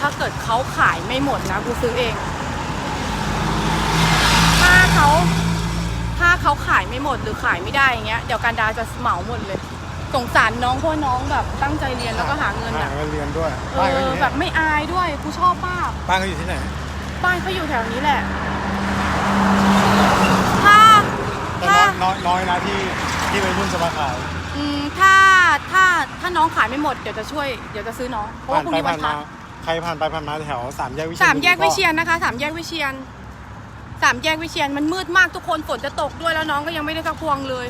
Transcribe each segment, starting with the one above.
ถ้าเกิดเขาขายไม่หมดนะกูซื้อเอง ถ้าเขาถ้าเขาขายไม่หมดหรือขายไม่ได้อย่างเงี้ยเดี๋ยวการดาจะเหมาหมดเลย สงสารน้องเพราะน้องแบบตั้งใจเรียนแล้วก็หาเงินหาอะเงินเรียนด้วยเอบ้านเขาออยู่ที่แบไหนบไม่อายด้วยกูชอบมากบ้านเขาอยู่ที่ไหนบ้านเขาอยู่แถวนี้แหละ ถ้า แต่ถ้าน้อยน้อยน้อยนะที่ที่วัยรุ่นจะมาขายอืม ถ้า ถ้า ถ้าน้องขายไม่หมด เดี๋ยวจะช่วย เดี๋ยวจะซื้อน้อง เพราะผ่าว่านพรุ่งไปนี้วัผ่านนพมาระ ใครผ่านไปผ่านมาแถวสามแยกวิเชียรสามแยกบุรีวิเชียนนะคะสามแยกวิเชียนสามแยกวิเชียนมันมืดมากทุกคนฝนจะตกด้วยแล้วน้องก็ยังไม่ได้สักพวงเลย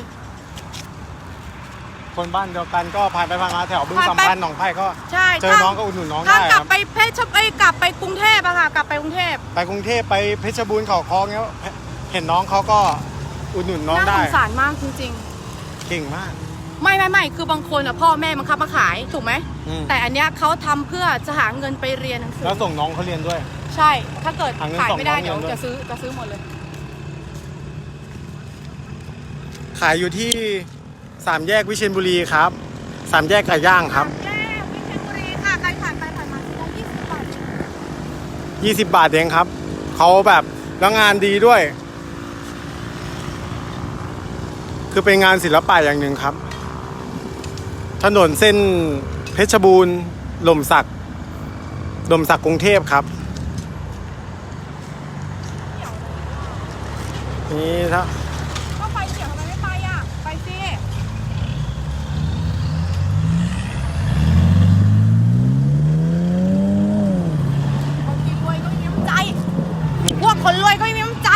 คนบ้านเดียวกันก็ผ่านไปผ่านมาแถวบึงผ่านสัมไปพันธ์หนองไผ่ก็ใช่เจอน้องก็อุดหนุนน้องถ้าได้กคลัรับบไปเพชรเอ้ยกลับไปกรุงเทพอะค่ะ กลับไปกรุงเทพไปกรุงเทพไปเพชรบูรณ์เขาคลองเนี้ยเห็นน้องเขาก็อุดหนุนน้องน่าได้สงสารมากจริงเก่งมากๆ ไม่ไม่ไม่คือบางคนอะพ่อแม่บังคับมาขายถูกไหมอืม แต่อันเนี้ยเขาทำเพื่อจะหาเงินไปเรียนหนังสือ แล้วส่งน้องเขาเรียนด้วย ใช่ ถ้าเกิดหาเงินขายส่งไม่ได้น้องเดี๋ยวเรียนด้วย จะซื้อจะซื้อหมดเลย ขายอยู่ที่สามแยกวิเชียรบุรีครับสามแยกไก่ย่างครับแยกวิเชียรบุรีค่ะ ใครผ่านไปผ่านมาซื้อได้ยี่สิบบาท 20 บาทเองครับ เขาแบบแล้วงานดีด้วย คือเป็นงานศิลปะอย่างหนึ่งครับ ถนนเส้นเพชรบูรณ์ลมสักลมสักกรุงเทพครับ นี่ถ้า ก็ไปเฉียวทำไมไม่ไปอะ ไปสิคนกินรวยก็มีน้ำใจ พวกคนรวยก็มีน้ำใจ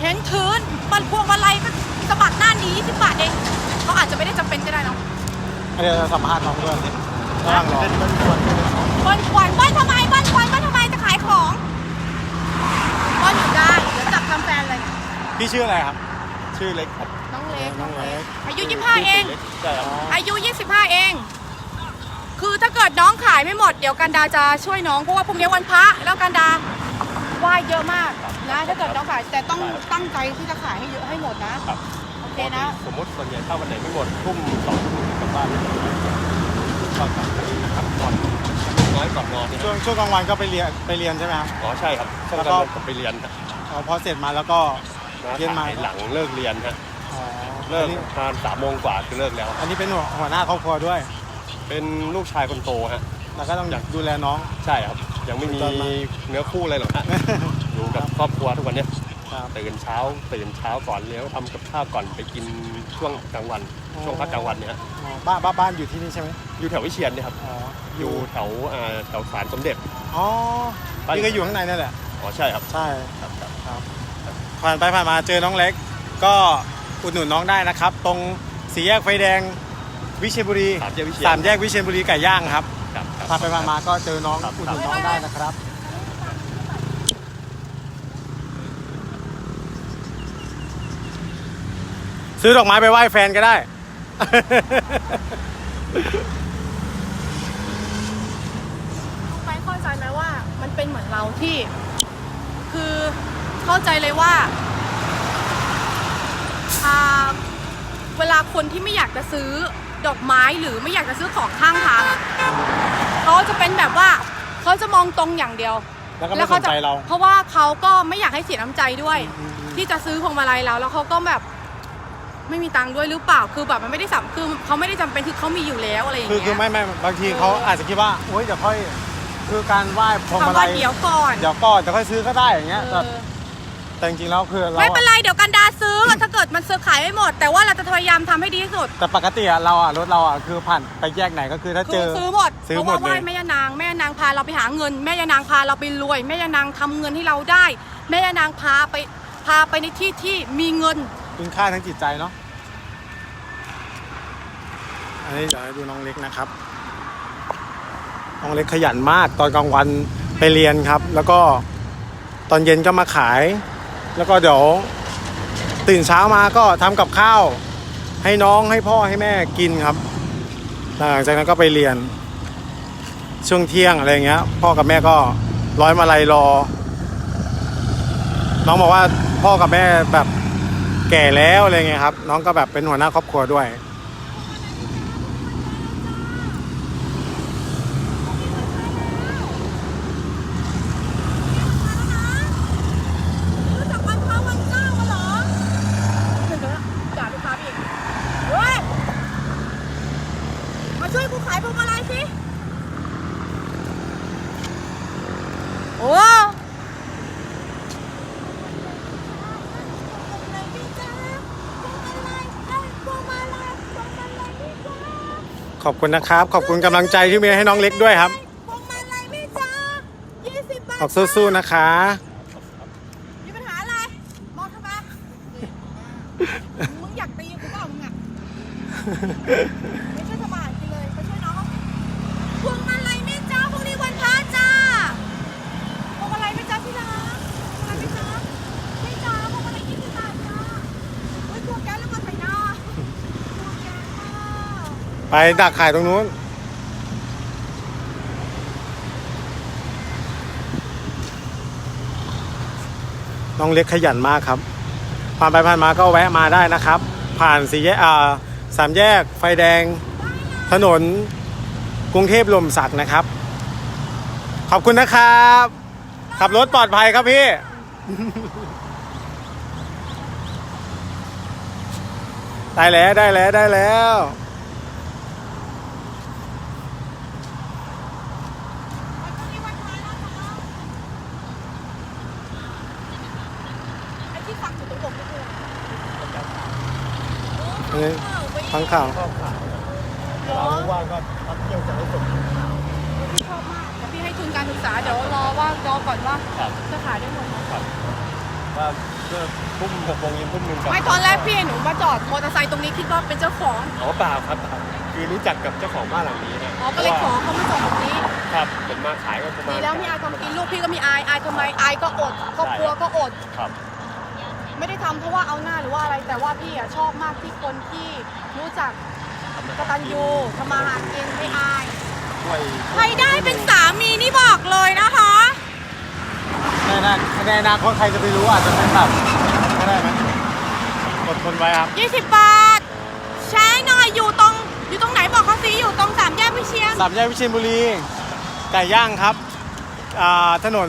เห็นถือมันพวงมาลัยก็สะบัดหน้าหนีสิบบาทเองเขาอาจจะไม่ได้จำเป็นก็ได้เนาะ เดี๋ยวจะสัมภาษณ์น้องด้วยระหว่างรอเบิ้ลควันเบิ้ลทำไมเบิ้ลควันเบิ้ลทำไมจะขายของเบิ้ลอยู่ได้เดี๋ยวจับทำแฟนเลยเนี่ยพี่ชื่ออะไรครับ ชื่อเล็กครับน้องเล็กน้องเล็กอายุยี่ห้าเอง ใช่ครับอายุ25เอง คือถ้าเกิดน้องขายไม่หมดเดี๋ยวกันดาจะช่วยน้องเพราะว่าพรุ่งนี้วันพระแล้วกันดาไหว้เยอะมากนะถ้าเกิดน้องขายแต่ต้องตั้งใจที่จะขายให้เยอะให้หมดนะครับโอเคนะ สมมติส่วนใหญ่ถ้าวันไหนไม่หมดทุ่มสองทุ่มกลั บบ้านก็กลับนะครับก่อนน้อยก่อนนอนเนี่ยช่วงช่วงกลางวันก็ไปเรียนไปเรียนใช่ไหมครับ อ๋อใช่ครับช่วงแล้วกก็ลางวันผมไปเรียนครับอ๋อพอเสร็จมาแล้วก็เรียนมาขหลังเลิกเรียนฮะอ๋อเลิอักนนี้ประมาณสามโมงกว่าคือเลิกแล้ว อันนี้เป็นหัวหัวหน้าครอบครัวด้วย เป็นลูกชายคนโตฮะแล้วก็ต้องดูแลน้อง ใช่ครับ ยังไม่มีสุดยอดมากเนื้อคู่เลยหรอกฮะอยู่กับครอบครัวทุกวันเนี้ยครับ ตื่นเช้า ตื่นเช้าก่อนเลี้ยวทำกับข้าวก่อนไปกินช่วงกลางวัน ช่วงพักกลางวันเนี่ยฮะอ๋อบ้านบ้านบ้านอยู่ที่นี่ใช่ไหมอยู่แถววิเชียนเนี่ยครับ อ๋ออยู่แถวอ่าแถวศาลสมเด็จอ๋อพี่ก็อยู่ข้างในนั่นแหละ อ๋อใช่ครับใช่ครับครับครับ ผ่านไปผ่านมาเจอน้องเล็ก ก็อุดหนุนน้องได้นะครับ ตรงสี่แยกไฟแดงวิเชียรบุรีสามแยกวิเชียรสามแยกวิเชียรบุรีไก่ย่างครับครับครับ ผ่านไปผ่านมาก็เจอน้องครับ อุดหนุนน้องได้นะครับ ซื้อดอกไม้ไปไหว้แฟนก็ได้ไปเข้าใจไหมว่า มันเป็นเหมือนเราที่ คือเข้าใจเลยว่าอ่า เวลาคนที่ไม่อยากจะซื้อดอกไม้หรือไม่อยากจะซื้อของข้างทางอะเขาจะเป็นแบบว่าเขาจะมองตรงอย่างเดียวแล้วก็ไม่สนใจเรา เพราะว่าเขาก็ไม่อยากให้เสียน้ำใจด้วยอืมอืมที่จะซื้อพวงมาลัยเราแล้วเขาก็แบบ ไม่มีตังค์ด้วยหรือเปล่าคือแบบมันไม่ได้สับคือเขาไม่ได้จำเป็นคือเขามีอยู่แล้วอะไรอย่างคือเงี้ยคือไม่ไม่บางทีเขาอาจจะคิดว่าโอ๊ยเดี๋ยวค่อยคือการไหว้พวงมาคำลัว่ายเดี๋ยวก่อนเดี๋ยวก่อนจะค่อยซื้อก็ได้อย่างเงี้ย เอแต่อแต่จริงๆแล้วคือเราไม่เป็นไรเดี๋ยวกันดาซื้อถ้าเกิดมันซื้อขายไม่หมด แต่ว่าเราจะพยายามทำให้ดีที่สุด แต่ปกติอะเราอะรถเราอะคือผ่านไปแยกไหนก็คือถ้าคืเจอ อซื้อหมดซื้อเพราะหมว่าดไหว้เลย แม่ยานางแม่ยานางพาเราไปหาเงิน แม่ยานางพาเราไปรวย แม่ยานางทำเงินให้เราได้ แม่ยานางพาไปพาไปในที่ที่มีเงิน คุณค่าทั้งจิตใจเนาะอันนี้เดี๋ยวให้ดูน้องเล็กนะครับ น้องเล็กขยันมากตอนกลางวันไปเรียนครับ แล้วก็ตอนเย็นก็มาขาย แล้วก็เดี๋ยวตื่นเช้ามาก็ทำกับข้าว ให้น้องให้พ่อให้แม่กินครับ หลังจากนั้นก็ไปเรียน ช่วงเที่ยงอะไรเงี้ย พ่อกับแม่ก็ร้อยมาลัยรอ น้องบอกว่าพ่อกับแม่แบบ แก่แล้วอะไรเงี้ยครับ น้องก็แบบเป็นหัวหน้าครอบครัวด้วย รู้จักวันพระวันเจ้ากันเหรอจ่าลูกค้าพี่เฮ้ย มาช่วยกูขายพวงมาลัยสิ โอ้ ขอบ คุณนะครับ ขอบคุณกำลังใจที่มีให้น้องเล็กด้วยครับ พวงมาลัยไหม่จ้า20บาท ออกสู้ๆนะคะ มีปัญหาอะไร มองทำไมมึงอยากตีกูเปล่ามึงอะ ไม่ช่วยสมานกินเลยไปช่วยน้องเขาพวงมาลัยไหม่จ้าพรุ่งนี้วันพระจ้าพวงมาลัยไหม่จ้าพี่รักพวงมาลัยไหม่จ้าไม่จ้าพวงมาลัย20บาทจ้าเฮ้ยตัวแก๊สแล้วมาใส่หน้าตัวแก๊สอะ ไปดักขายตรงนู้น น้องเล็กขยันมากครับ ผ่านไปผ่านมาก็แวะมาได้นะครับ ผ่านสี่แยกสามแยกไฟแดง ถนนกรุงเทพลมศักดิ์นะครับ ขอบคุณนะครับ ขับรถปลอดภัยครับพี่ได้แล้วได้แล้วได้แล้ว วันพรุ่งนี้วันพระนะคะไอ้ที่ฝักอยู่ตรงอกนี่คือ เอ้ยทั้งข่าวชอบข่าวเราว่างก็พักเที่ยวจะให้จบชอบมากเดี๋ยวพี่ให้ทุนการศึกษาเดี๋ยวรอว่ารอก่อนว่าครับจะขายได้หมดไหมครับว่าเมื่อทุ่มหกโมงเย็นทุ่มหนึ่งกลับไม่ตอนแรกพี่เห็นหนูมาจอดมอเตอร์ไซค์ตรงนี้คิดว่าเป็นเจ้าของอ๋อเปล่าครับเปล่าคือรู้จักกับเจ้าของบ้านหลังนี้นะอ๋อก็เลยขอเขามาจอดตรงนี้ครับผมมาขายก็ประมาดีณแล้วมีอายทำกินลูกพี่ก็มีอายอายทำไมอายก็อดครอบครัวก็อดครับ ไม่ได้ทำเพราะว่าเอาหน้าหรือว่าอะไร แต่ว่าพี่อะชอบมากที่คนที่รู้จักกตัญญูทำมาหากินไม่อาย ช่วยใครได้เป็นสามีนี่บอกเลยนะคะ ในอนาในอนาคตใครจะไปรู้อาจจะเป็นแบบก็ได้ไหมอดทนไว้ครับ 20 บาทใช้หน่อยอยู่ตรงอยู่ตรงไหนบอกเขาสิอยู่ตรงสามแยกพิเชียนสามแยกวิเชียรบุรีไก่ย่างครับอ่าถนน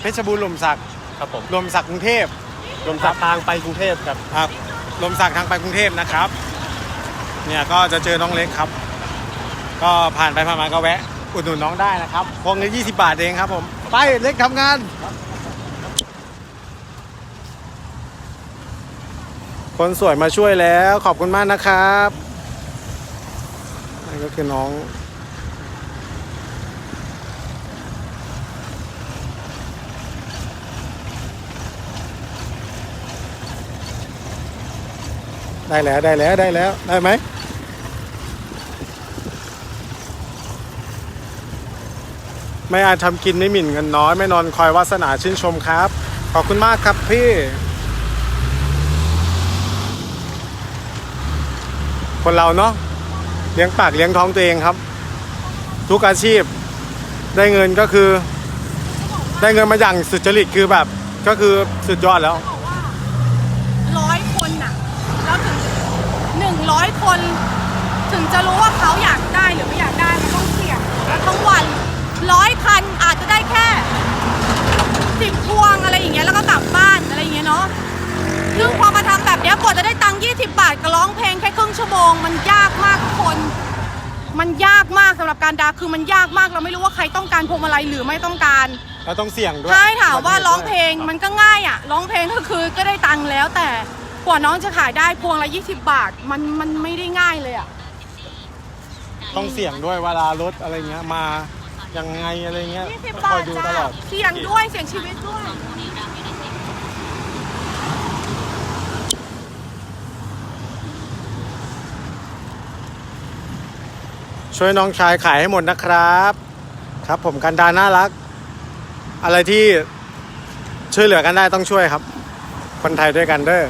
เพชรบูรณ์ลมศักดิ์ครับผมลมศักดิ์กรุงเทพ ลมสักทางไปกรุงเทพครับครับลมศักทางไปกรุงเทพนะครับ เนี่ยก็จะเจอน้องเล็กครับ ก็ผ่านไปผ่านมาก็แวะ อุดหนุนน้องได้นะครับพวงละ20 บาทเองครับผม ไปเล็กทำงาน คนสวยมาช่วยแล้วขอบคุณมากนะครับนี่ก็คือน้อง ได้แล้วได้แล้วได้แล้วได้ไหมไม่อาจทำกินไม่หมิ่นเงินน้อย ไม่นอนคอยวาสนาชื่นชมครับ ขอบคุณมากครับพี่ คนเราเนาะเลี้ยงปากเลี้ยงท้องตัวเองครับ ทุกอาชีพได้เงินก็คือ ได้เงินมาอย่างสุจริตคือแบบ ก็คือสุดยอดแล้ว บอกว่าร้อยคนน่ะ แล้วถึงหนึ่งร้อย คนถึงจะรู้ว่าเขาอยากได้หรือไม่อยากได้มันต้องเสี่ยงแล้วทั้งวันร้อยคันอาจจะได้แค่สิบพวงอะไรอย่างเงี้ยแล้วก็กลับบ้านอะไรอย่างเงี้ยเนาะซึ่งพอมาทำแบบเนี้ยกว่าจะได้ตังค์20 บาทกับร้องเพลงแค่ครึ่งชั่วโมง มันยากมากทุกคน มันยากมากสำหรับการดาคือมันยากมากเราไม่รู้ว่าใครต้องการพวงมาลัยหรือไม่ต้องการ เราต้องเสี่ยงด้วย ใช่ถามว่าร้องเพลงมันก็ง่ายอะ ร้องเพลงก็คือก็ได้ตังค์แล้วแต่ กว่าน้องจะขายได้พวงละ 20 บาท มันมันไม่ได้ง่ายเลยอะต้องเสี่ยงด้วยเวลารถอะไรเงี้ยมายังไงอะไรเงี้ย20คบาอยทดูจ้าตลอดเสี่ยงด้วยเสี่ยงชีวิตด้วย ช่วยน้องชายขายให้หมดนะครับ ครับผมกันดาน่ารัก อะไรที่ช่วยเหลือกันได้ต้องช่วยครับ คนไทยด้วยกันเด้อ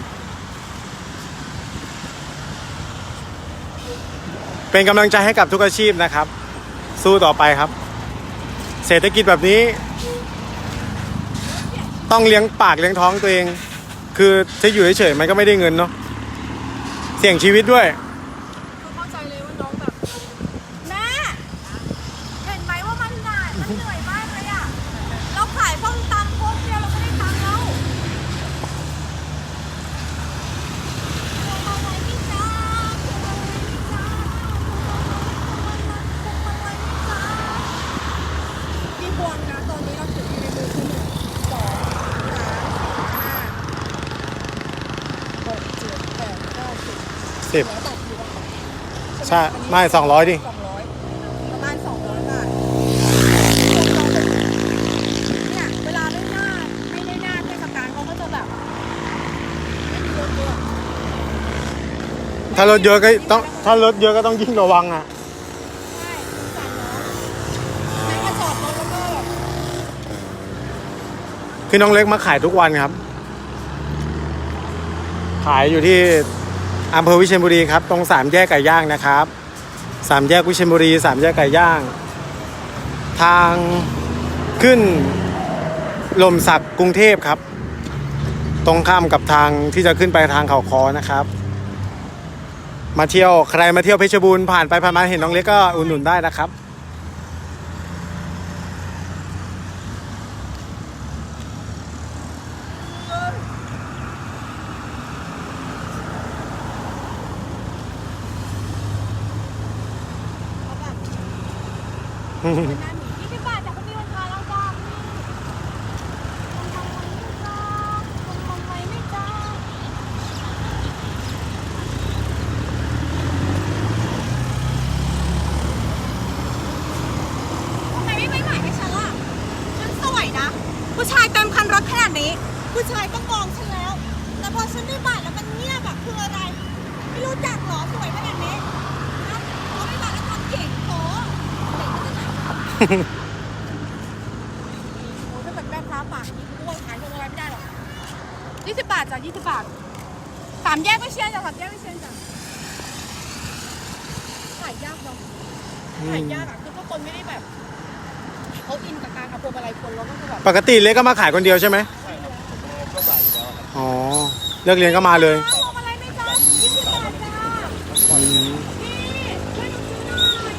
เป็นกำลังใจให้กับทุกอาชีพนะครับ สู้ต่อไปครับ เศรษฐกิจแบบนี้ ต้องเลี้ยงปากเลี้ยงท้องตัวเอง คือถ้าอยู่เฉยๆมันก็ไม่ได้เงินเนาะเสี่ยงชีวิตด้วย คือเข้าใจเลยว่าน้องแบบ แม่ เห็นไหมว่ามันเหนื่อยมันเหนื่อยมากเลยอะ เราขายส้มตำโคกเดียวเราก็ได้ตังค์แล้วพวงมาลัยพี่จ้าพวงมาลัยพี่จ้าพวงมาลัยพี่จ้าพี่พวงนะตอนนี้เราถืออยู่ในมือคือหนึ่งสองสามห้าหกเจ็ดแปดเก้า สิบสิบแล้วแต่คิวอะไหมใช่อันนี้ไม่สองร้อยดิ สองร้อยประมาณสองร้อยบาทเนี่ยเวลาเล่นหน้าไม่ได้หน้าเทศกาลเขาก็จะแบบไม่มีรถเยอะถ้ารถเยอะก็ต้องถ้ารถเยอะก็ต้องยิ่งระวังอะใช่สามร้อยนั่นก็จอดรถแล้วก็แบบคือน้องเล็กมาขายทุกวันครับ ขายอยู่ที่ อำเภอวิเชียรบุรีครับ ตรงสามแยกไก่ย่างนะครับสามแยกวิเชียรบุรีสามแยกไก่ย่าง ทางขึ้นลมสักกรุงเทพครับ ตรงข้ามกับทางที่จะขึ้นไปทางเขาคอนะครับ มาเที่ยวใครมาเที่ยวเพชรบูรณ์ผ่านไปผ่านมาเห็นน้องเล็กก็อุ่นหนุนได้นะครับ เขาแบบเป็นหน้าหมียี่สิบบาทแต่เขามีราคาแล้วจ้าพี่ทำไมไม่จ้าทำไมไม่จ้าทำไมไม่ไม่ใหม่ให้ฉันล่ะ ฉันสวยนะ ผู้ชายเต็มคันรถขนาดนี้ ผู้ชายต้องมองฉันแล้ว แต่พอฉันได้บัตรแล้วมันเงียบแบบคืออะไร ไม่รู้จักเหรอสวยขนาดนี้นะเขาไม่บัตรแล้วทำเก่งโถเก่งมาจากไหน โอ้ถ้าเกิดแม่ค้าปากนี้กูว่าขายพวงมาลัยไม่ได้หรอก ยี่สิบบาทจ้ะยี่สิบบาทสามแยกไม่เชียนจ้ะสามแยกไม่เชียนจ้ะขายยากเนาะขายยากอะคือถ้าคนไม่ได้แบบเขาอินกับการเอาพวงมาลัยคนแล้วก็คือแบบปกติเล็กก็มาขายคนเดียวใช่ไหมก็ขายอยู่แล้วครับอ๋อเลิกเรียนก็มาเลย พวงมาลัยไหมจ๊ะยี่สิบบาทจ้า อืม พี่ช่วยหนูซื้อหน่อย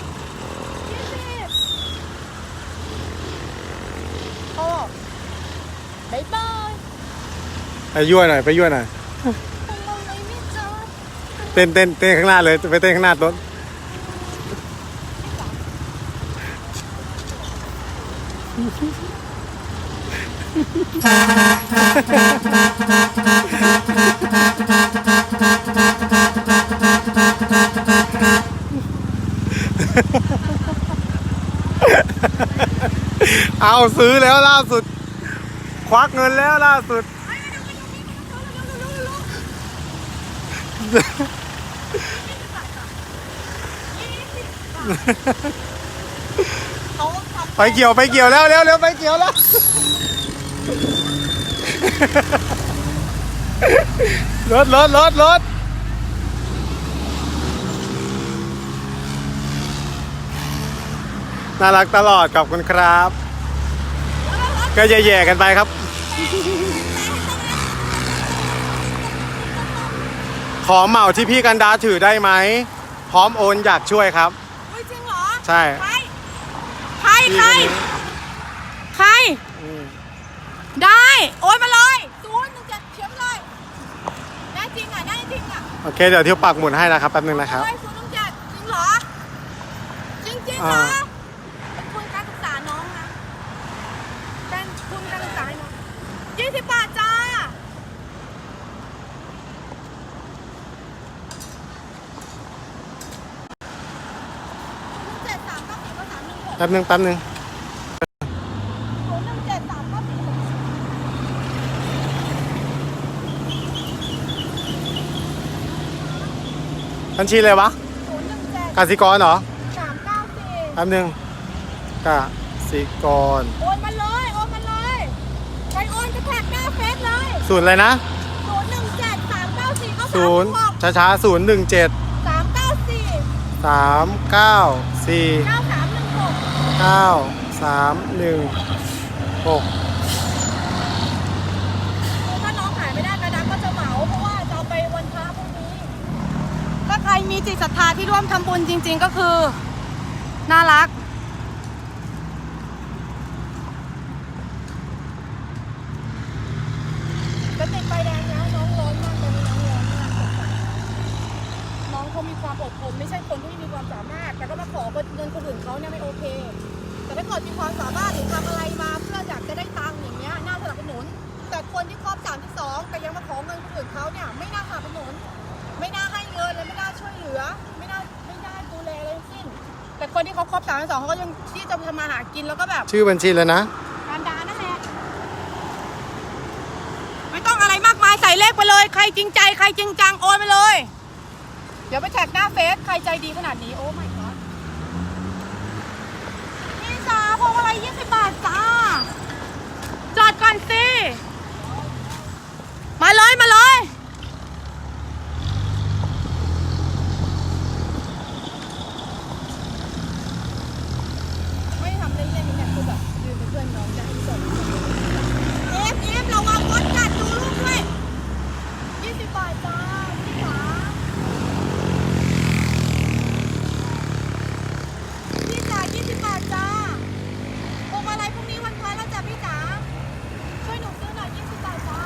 ยี่สิบโอ้บายบาย ไปยั่วหน่อยไปยั่วหน่อยเต้นเต้นเต้นข้างหน้าเลยไปเต้นข้างหน้ารถเอาซื้อแล้วล่าสุด ควักเงินแล้วล่าสุด เขาทำไปเกี่ยวไปเกี่ยวแล้วเร็วเร็วไปเกี่ยวแล้ว รถรถรถรถน่ารักตลอดขอบคุณครับ ก็แย่ๆกันไปครับ ขอเหมาที่พี่กันดาถือได้ไหม พร้อมโอนอยากช่วยครับเฮ้ยจริงเหรอ ใช่ ใคร ใคร ใคร ใครอืมได้ โอนมาเลยศูนย์หนึ่งเจ็ดเขียนมาเลย ได้จริงอะ ได้จริงอะโอเค เดี๋ยวเที่ยวปักหมุดให้นะครับ แป๊บนึงนะครับได้ศูนย์หนึ่งเจ็ดจริงเหรอ จริงจริงๆเหรออ่า เป็นทุนการศึกษาน้องนะเป็นทุนการศึกษาให้น้องยี่สิบบาทจ้า เจ็ดสามเก้าสี่เก้าสามหนึ่งหก แป๊บนึงแป๊บนึงศูนย์หนึ่งเจ็ดสามเก้าสี่หกบัญชีเลยวะศูนย์หนึ่งเจ็ดกสิกรเหรอสามเก้าสี่แป๊บนึงกสิกรโอนมาเลยโอนมาเลยใครโอนจะแท็กหน้าเฟซเลยศูนย์อะไรนะศูนย์หนึ่งเจ็ดสามเก้าสี่เก้าสามศูนย์หกช้าๆศูนย์หนึ่งเจ็ดสามเก้าสี่สามเก้าสี่เก้าสามหนึ่งหก เก้าสามหนึ่งหกถ้าน้องขายไม่ได้กระดังก็จะเหมาเพราะว่าจะเอาไปวันพระพรุ่งนี้ ถ้าใครมีจิตศรัทธาที่ร่วมทำบุญจริง ๆ ก็คือ น่ารัก ชื่อบัญชีเลยนะ การดานั่นแหละไม่ต้องอะไรมากมายใส่เลขไปเลย ใครจริงใจ ใครจริงจังโอนไปเลย เดี๋ยวไปแท็กหน้าเฟซใครใจดีขนาดนี้โอ้ไม่ก็พี่จ๋าพวงอะไรยี่สิบบาทจ้าจอดก่อนสิ มาเลยมาเลย ไม่ทำเล่นๆเนี่ยคือแบบยืนเป็นเพื่อนน้องจะให้ส่งเอฟเอฟระวังรถกัดดูลูกด้วยยี่สิบบาทจ้าพี่จ๋าพี่จ๋ายี่สิบบาทจ้าพวงมาลัยพรุ่งนี้วันพระแล้วจ้ะพี่จ๋าช่วยหนูซื้อหน่อยยี่สิบบาทจ้า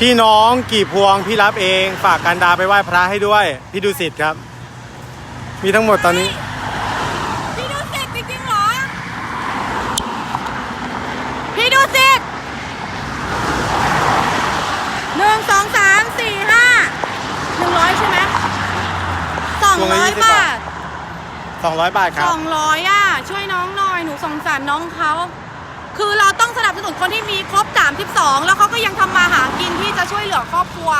ที่น้องกี่พวงพี่รับเองฝากกันดาไปไหว้พระให้ด้วย พี่ดูสิทธิ์ครับ มีทั้งหมดตอนนี้ พี่ดูสิทธิ์จริงๆเหรอ พี่ดูสิทธิ์หนึ่งสองสามสี่ห้าหนึ่งร้อยใช่ไหมสองพวงละร้อย20บาท200 บาทคสรับองร้อยอะ ช่วยน้องหน่อยหนูสงสารน้องเขา คือเราต้องสนับสนุนคนที่มีครบ 32 แล้วเขาก็ยังทำมาหากินที่จะช่วยเหลือครอบครัว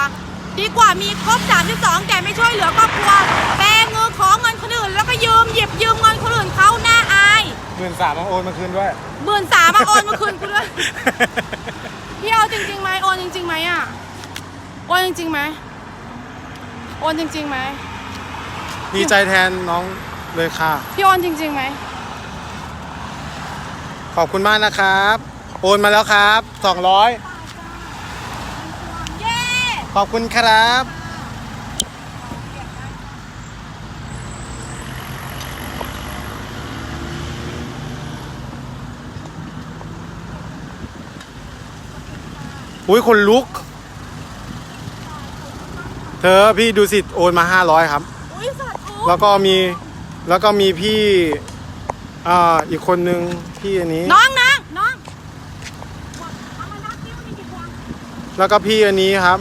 ดีกว่ามีครบ 32 แต่ไม่ช่วยเหลือครอบครัวแบงเงินขอเงินคนอื่น แล้วก็ยืมหยิบยืมเงินคนอื่นเขาหน้าอายหมื่นสามโอนมาคืนด้วยหมื่นสามมาโอนมาคืนกูด้วยพี่เอาจริงๆไหมโอนจริงๆไหมอะโอนจริงๆไหมโอนจริงๆไหมดีใจแทนน้องเลยค่ะ พี่โอนจริงๆไหม ขอบคุณมากนะครับ โอนมาแล้วครับ200เย้ขอบคุณครับอุ้ยคนลุก เธอพี่ดูสิโอนมา500ครับอุ้ยสาธุแล้วก็มีแล้วก็มีพี่ อ่าอีกคนนึงพี่อันนี้ น้องนะน้องเอามานับซิว่ามีกี่พวงแล้วก็พี่อันนี้ครับ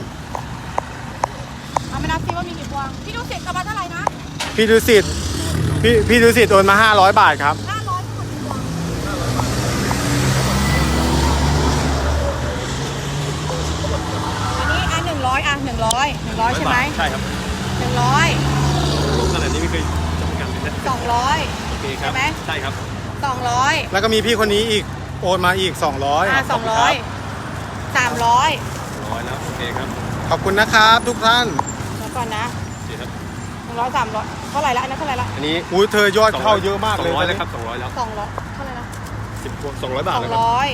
เอามานับซิว่ามีกี่พวงพี่ดูเสร็จกลับมาเท่าไหร่นะพี่ดูสิทธิ์พี่พี่ดูสิทธิ์โอนมา 500 บาทครับ ห้าร้อยทั้งหมดกี่พวงอันนี้อันหนึ่งร้อยอะหนึ่งร้อยหนึ่งร้อยใช่ไหมใช่ครับหนึ่งร้อยขนาดนี้ไม่เคยจำกันเลยนะสองร้อยโอ เคครับใช่ไหม ใช่ครับ สองร้อยแล้วก็มีพี่คนนี้อีกโอนมาอีก อะ200 สองร้อยสามร้อยร้อยแล้วโอเคครับขอบคุณนะครับทุกท่าน แล้วก่อนนะโอเคครับหนึ่งร้อยสามร้อยเท่าไหร่ละอันนั้นเท่าไหร่ละอันนี้อุ้ยเธอยอดเข้าเยอะมากเลยสองร้อยตแล้อนนี้วครับสองร้อยแล้วสองร้อยเท่าไหร่ละสิบพวงสองร้อยบาสทองแล้วครับร้อย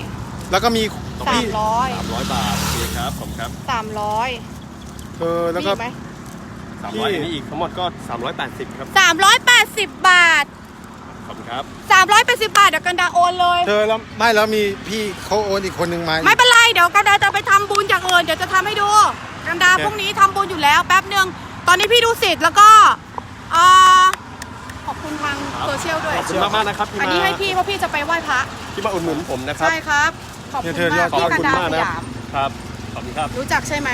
แล้วก็มีสาพี่มร้อยสามร้อยบาทโอเคครับผมครับสามร้อยเธอแล้วก็มีอีไหมสามร้อยอันนี้อีกทั้งหมดก็สามร้อยแปดสิบครับสามร้อยแปดสิบบาท ขอบคุณครับสามร้อยแปดสิบบาทเดี๋ยวกันดาโอนเลย เธอแล้วไม่แล้วมีพี่เขาโอนอีกคนนึงมาไม่เป็นไรเดี๋ยวกันดาจะไปทำบุญอย่างอื่นเดี๋ยวจะทำให้ดู กันดาโอเคพรุ่งนี้ทำบุญอยู่แล้วแป๊บหนึ่งตอนนี้พี่ดูสิทธิ์แล้วก็เอ่อขอบคุณทางโซเชียลด้วย ขอบคุณมากมากๆนะครับที่อันมานี้ให้พี่เพราะพี่จะไปไหว้พระที่มาอุดหนุนผมนะครับ ใช่ครับ ขอบคุณมากขอบพี่กันคุณดามากสนะยาม ครับ ขอบคุณครับ รู้จักใช่ไหม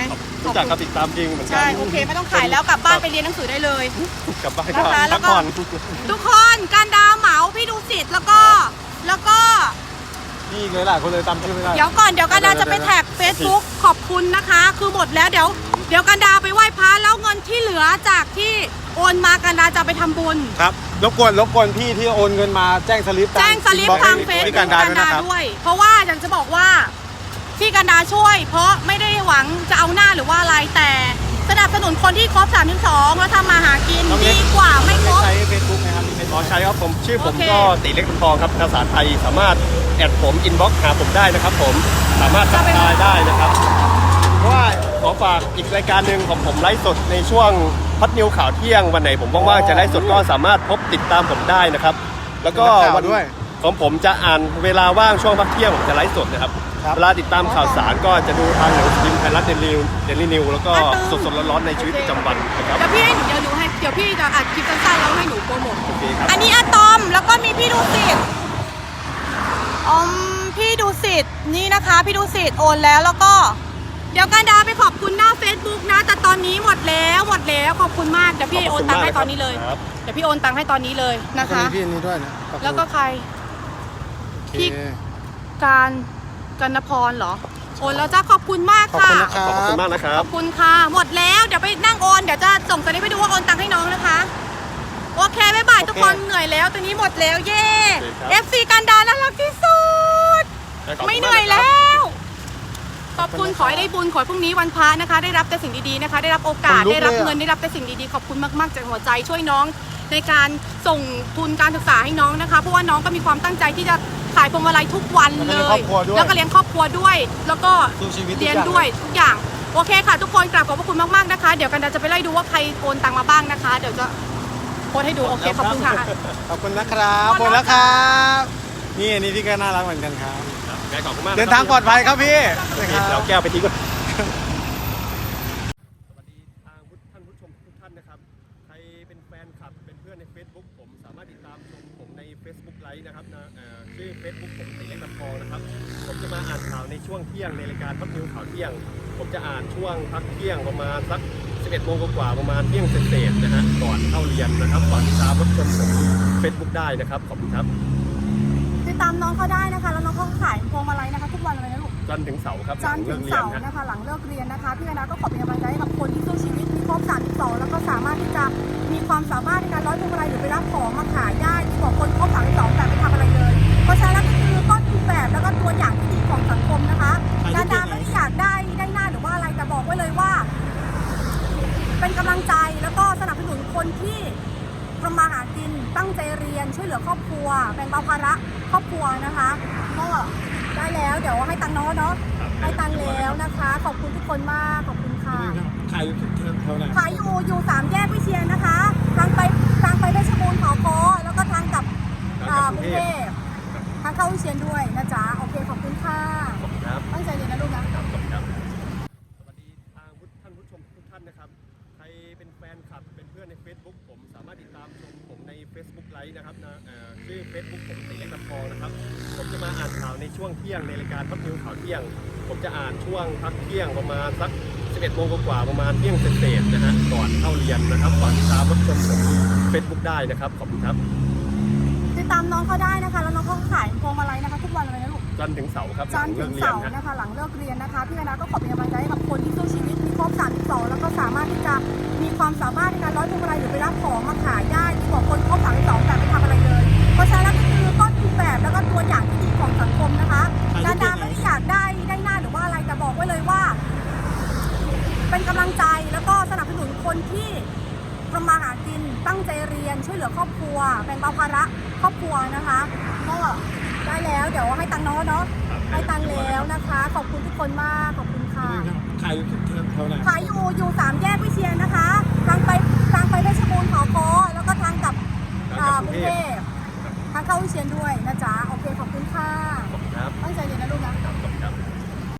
รู้จักครับติดตามจริงเหมือนกัใช่โอเคไม่ต้องขายแล้วกลับบ้านไปเรียนหนังสือได้เลยกลับบ้านนะคะก่อนแล้พัวกก็ผ่อนทุกคนการดาวเหมาพี่ดูสิทธิ์แล้วก็แล้วก็พี่เลยหลายคนเลยจำชื่อไม่ได้เดี๋ยวก่อนเดี๋ยวกันดาจะไปแท็ก Facebook ขอบคุณนะคะ คือหมดแล้วเดี๋ยว เดี๋ยวกันดาไปไหว้พระแล้วเงินที่เหลือจากที่โอนมากันดาจะไปทำบุญครับรบกวนรบกวนพี่ที่โอนเงินมาแจ้งสลิปแจ้งสลิปบอกทางให้เฟซพี่บุ๊กากรดากัด้วยนดานะครับด้วย เพราะว่าอยากจะบอกว่า ที่กันดาช่วย เพราะไม่ได้หวังจะเอาหน้าหรือว่าอะไรแต่ สนับสนุนคนที่ครบ 32 แล้วทำมาหากินน้องเล็ก ดีกว่าไม่ครบ ใช้เฟซบุ๊กนะครับมีเฟซอ๋อบุ๊กใช่ครับผมชื่อผมโอเค ก็ตีเล็กทองครับภาษาไทยสามารถแอดผมอินบ็อกหาผมได้นะครับ ผมสามารถทักทายได้นะครับ เพราะว่าขอฝากอีกรายการหนึ่งของผมไลฟ์สดในช่วงพัดนิวข่าวเที่ยงวันไหนผมว่างๆจะไลฟ์สดก็สามารถพบติดตามผมได้นะครับ แล้วก็นักข่าววันด้วย ของผมจะอ่านเวลาว่างช่วงพักเที่ยงผมจะไลฟ์สดนะครับครับ เวลาติดตามข่าวสารก็จะดูทางหนังสือพิมพ์ไทยรัฐเดลิวเดลินิวแล้วก็สดๆร้อนๆในชีวิตประจำวันนะครับ เดี๋ยวพี่ให้หนูเดี๋ยวหนูให้เดี๋ยวพี่จะอัดคลิปสั้นๆแล้วให้หนูโปรโมทโอเคครับ อันนี้อะตอมแล้วก็มีพี่ดูสิทธิ์อืมพี่ดูสิทธิ์นี่นะคะ พี่ดูสิทธิ์โอนแล้วแล้วก็ เดี๋ยวการดาไปขอบคุณหน้า Facebook นะ แต่ตอนนี้หมดแล้วหมดแล้วขอบคุณมากเดี๋ยวพี่โอนตังค์ให้ตอนนี้เลยครับ เดี๋ยวพี่โอนตังค์ให้ตอนนี้เลยนะก็คะ มีพี่อันนี้ด้วยนะขอบคุณแล้วก็ใครโอเคพี่ การ กันนพรเหรอโอนแล้วจ้าขอบคุณมากขอบค่ะคุณนะครัขอบคุณบมากนะครัขบ อบคุณค่ะหมดแล้วเดี๋ยวไปนั่งโอนเดี๋ยวจะส่งสลิปไปดูว่าโอนตังค์ให้น้องนะคะ โอเคบ๊ายบายทุกคนเหนื่อยแล้วตอนนี้หมดแล้วเย่ โอเคครับ FC กันดาน่ารักที่สุดไม่เหนื่อยแล้ว ขอบคุณขอให้ได้บุญขอให้พรุ่งนี้วันพระนะคะ ได้รับแต่สิ่งดีๆนะคะ ได้รับโอกาสขนลุกได้รับเลยอะ เงินได้รับแต่สิ่งดีๆขอบคุณมากๆจากหัวใจช่วยน้องในการส่งทุนการศึกษาให้น้องนะคะเพราะว่าน้องก็มีความตั้งใจที่จะ ขายพวงมาลัยทุกวันแล้วเลก็เลี้ยงครอบครัวด้วยยแล้วก็เลี้ยงครอบครัวด้วย แล้วก็ สู้ชีวิตทุกเรียนอย่างด้วยทุกอย่างโอเคค่ะ ทุกคนกราบขอบพระคุณมากๆนะคะ เดี๋ยวกันดาจะไปไล่ดูว่าใครโอนตังมาบ้างนะคะ เดี๋ยวจะโพสต์ให้ดูโอเคขอบคุณค่ะ ขอบคุณนะครับหขมอบดคุณแล้นะวคค่ะรับ นี่อันนี้พี่ก็น่ารักเหมือนกันครับครับแม่ขอบคุณมากเดินทางปลอดภัยครับพี่โอเคคเดี๋รัยวบแก้วไปทิ้งก่อน ที่ยงในรายการพักนิวข่าวเที่ยง ผมจะอ่านช่วงพักเที่ยงประมาณสัก 11โมงกว่าๆประมาณเที่ยงเศษๆนะฮะก่อนเข้าเรียนนะครับฝากติดตามรับชมผม Facebook ได้นะครับขอบคุณครับติดตามน้องเขาได้นะคะ แล้วน้องเขาขายพวงมาลัยนะคะ ทุกวันเลยนะลูกจันทร์ถึงเสาร์ครับจันทร์ถึงเสาร์หลังลิกยนฮะนะคะ หลังเลิกเรียนนะคะพี่กนาก็ขอเป็นกำลังใจให้กับคนที่สู้ชีวิตมีครบ32แล้วก็สามารถที่จะมีความสามารถในการร้อยพวงมาลัยหรือไปรับของมาขายได้ที่บอกคนครบ32แต่ไม่ทำอะไรเลยเพราะฉะนั้น ฝากติดตามรับชมผม Facebook ได้นะครับ ขอบคุณครับ ติดตามน้องเขาได้นะคะ แล้วน้องเขาขายพวงมาลัยนะคะ ทุกวันเลยนะลูกจันทร์ถึงเสาร์ครับจันทร์ถึงเสาร์หลังลิกยนฮะนะคะ หลังเลิกเรียนนะคะพี่กนาก็ขอเป็นกำลังใจให้กับคนที่สู้ชีวิตมีครบ32แล้วก็สามารถที่จะมีความสามารถในการร้อยพวงมาลัยหรือไปรับของมาขายได้ที่บอกคนครบ32แต่ไม่ทำอะไรเลย เพราะฉะนั้นก็คือต้นแบบแล้วก็ตัวอย่างที่ดีของสังคมนะคะนาดาไม่ได้อยากได้ได้หน้าหรือว่าอะไรแต่บอกไว้เลยว่า เป็นกำลังใจแล้วก็สนับสนุนคนที่ ทำมาหากินตั้งใจเรียนช่วยเหลือครอบครัวแบ่งเบาภาระครอบครัวนะคะก็ได้แล้วเดี๋ยวให้ตังน้องเนาะให้ตังแล้วนะคะ ขอบคุณทุกคนมากขอบคุณค่ะขายอยู่ที่เท่าไหร่ขายอยู่อยู่สามแยกวิเชียนนะคะทางไปทางไปเพชรบูรณ์ขอคอแล้วก็ทางกับกรุงเทพทางเข้าวิเชียนด้วยนะจ๊ะโอเคขอบคุณค่ะตั้งใจเรียนนะลูกนะ